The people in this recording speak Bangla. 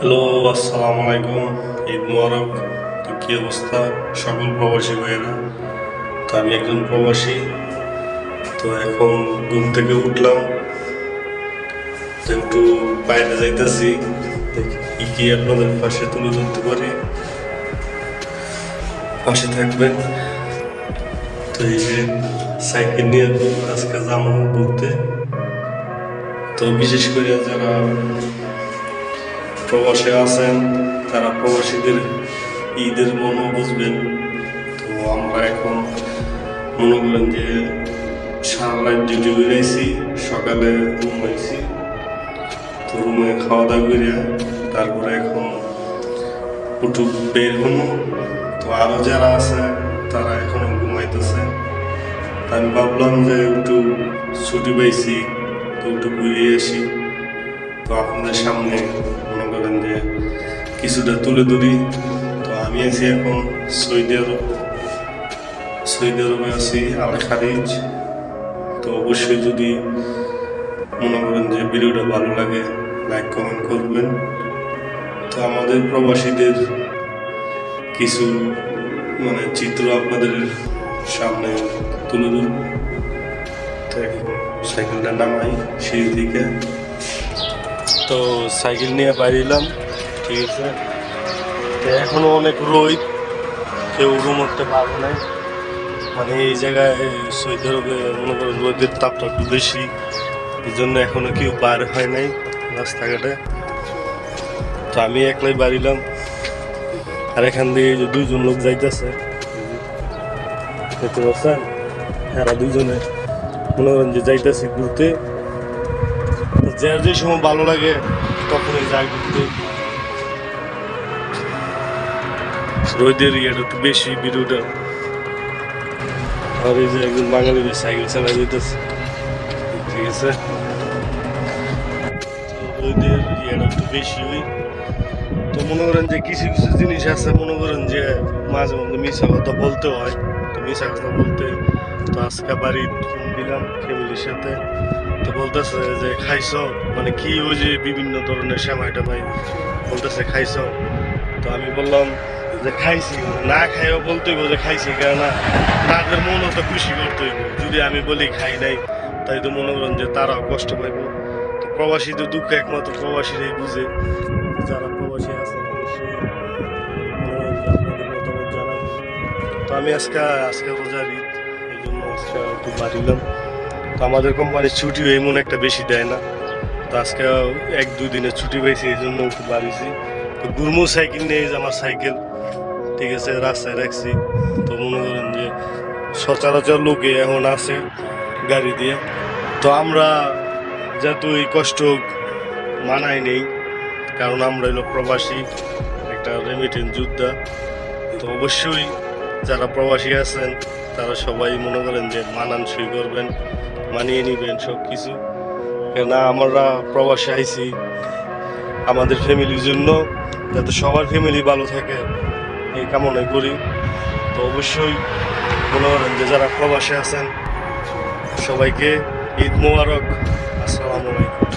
হ্যালো, আসসালামু আলাইকুম। ঈদ মোবারক। তো কী অবস্থা? সকল প্রবাসী ভাইয়েরা? তো আমি একজন প্রবাসী। তো এখন ঘুম থেকে উঠলাম। তো একটু বাইরে যাইতেছি। দেখি কি আপনাদের পাশে তুলে ধরতে পারি। পাশে থাকবেন। তো এই যে সাইকেল নিয়ে আজকে যাব ঘুরতে তো বিশেষ করে যারা প্রবাসে আছেন, তারা প্রবাসীদের ঈদের মনও বুঝবেন। তো আমরা এখন মনে করেন যে সারা রাত ডিউটি বেরিয়েছি সকালে ঘুমাইছি তো রুমে খাওয়া দাওয়া করে তারপরে এখন উঠু বের হব তো আরও যারা আছে, তারা এখনও ঘুমাইতেছে। আমি ভাবলাম যে একটু ছুটি পাইছি, তো একটু ঘুরে আসি। তো আপনাদের সামনে মনে যে কিছুটা তুলে ধরি। তো আমি আছি এখন সৌদি আরব। সৌদি আরবে আছি আল খারিজ। তো অবশ্যই যদি মনে করেন যে ভিডিওটা ভালো লাগে লাইক কমেন্ট করবেন। তো আমাদের প্রবাসীদের কিছু মানে চিত্র আপনাদের সামনে তুলে ধরব। তো এখন সাইকেলটা নামাই সেই থেকে। তো সাইকেল নিয়ে বাইরিলাম ঠিক আছে? তো এখনও অনেক রোদ। কেউ রুম উঠতে পারবে না মানে এই জায়গায় সৌদি মনে করেন রোদের তাপটা একটু বেশি। এই জন্য এখনও কেউ বার হয় নাই রাস্তাঘাটে। তো আমি একলাই বাড়িলাম আর এখান দিয়ে যে দুইজন লোক যাইতেছে, দেখতে পাচ্ছেন? এরা দুইজনে মনে করেন যে যাইতেছে ঘুরতে। যার যে সময় ভালো লাগে, তখনই যায় ঘুরতে। রোদের ইয়েটা একটু বেশি ভিডিওটা। আর এই যে একজন বাঙালি যে সাইকেল চালা যেতেছে। ঠিক আছে? রোদের ইয়েটা একটু বেশি ওই তো মনে করেন যে কিছু কিছু জিনিস আছে, মনে করেন যে মাঝে মধ্যে মিশা কথা বলতে হয়। তো মিশা কথা বলতে, তো আজকে বাড়ি দিলাম ফ্যামিলির সাথে। তো বলতেছে যে খাইছো? মানে কি ওই যে বিভিন্ন ধরনের শ্যামাই টামাই বলতেছে, খাইছো? তো আমি বললাম যে খাইছি, না খাইও বলতে হইব যে খাইছি, কেননা তাদের মনও তো খুশি করতে যদি আমি বলি খাই নাই, তাই তো মনে করেন যে তারাও কষ্ট পাইব। তো প্রবাসীদের দুঃখ একমাত্র প্রবাসীরাই বুঝে যারা প্রবাসী মনে জানান তো আমি আজকে আজকে রোজার ঈদ, এই জন্য আজকে একটু বাড়িলাম। তো আমাদের কোম্পানির ছুটি এমন একটা বেশি দেয় না। তো আজকে এক দুই দিনের ছুটি পেয়েছি এই জন্য একটু বাড়িছি। তো গুরমু সাইকেল নিয়ে আমার সাইকেল, ঠিক আছে, রাস্তায় রাখছি। তো মনে করেন যে সচরাচর লোকে এখন আছে গাড়ি দিয়ে। তো আমরা যতই কষ্ট মানাই নেই, কারণ আমরা হলো প্রবাসী, একটা রেমিটেন্স যোদ্ধা। তো অবশ্যই যারা প্রবাসী আছেন, তারা সবাই মনে করেন যে মানানসই করবেন, মানিয়ে নিবেন সব কিছু কেন আমরা প্রবাসে আইছি আমাদের ফ্যামিলির জন্য, যাতে সবার ফ্যামিলি ভালো থাকে এই কামনাই করি। তো অবশ্যই মনে করেন যে যারা প্রবাসে আছেন, সবাইকে ঈদ মোবারক। আসসালামু আলাইকুম।